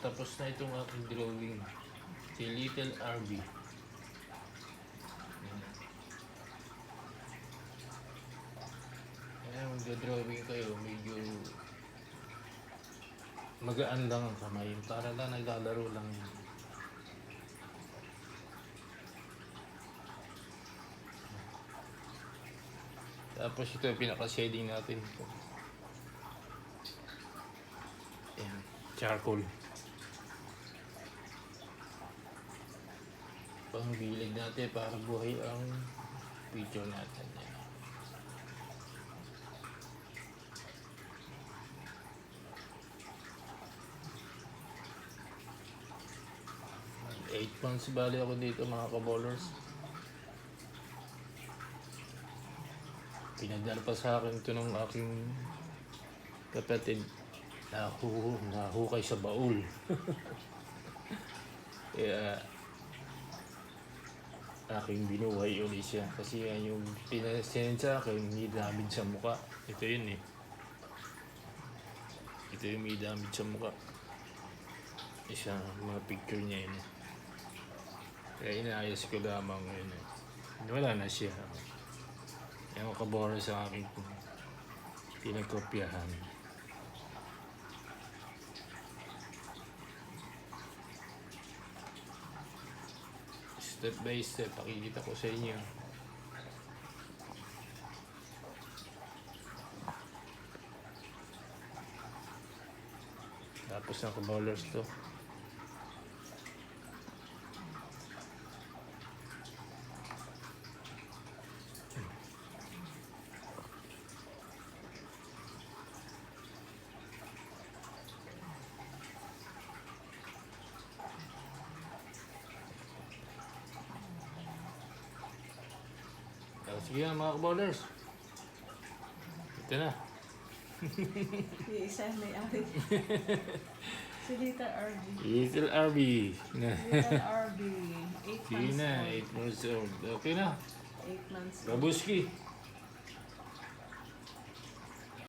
tapos na itong aking drawing. Si Little RB. Kaya magdodrawing kayo, medyo magaan lang ang kamay. Para lang naglalaro lang yun. Tapos ito yung pinaka-shading natin. Ayan, charcoal. Pangbilig natin para buhay ang picture natin. Eight months bali ako dito mga kaballers. Pinadala pa sa akin ito ng aking kapatid. Nahu, nahukay sa baul. Kaya aking binuhay ulit siya. Kasi yan yung pinasend sa akin, may damage sa muka. Ito yun eh. Ito yung may damage sa muka. Isa mga picture niya yun. Kaya inaayos ko lamang yun eh. Wala na siya. Yung kabora sa akin pinagkopyahan. Step by step, pakikita ko sa inyo. Tapos ng kaballers to. Sige nga mga kaballers. Ito na. Yung isa may ari. si Lita RB. Little RB. Na. Lita RB. 8 Sige months na, old. 8 months old. Okay na. 8 months old. Babuski.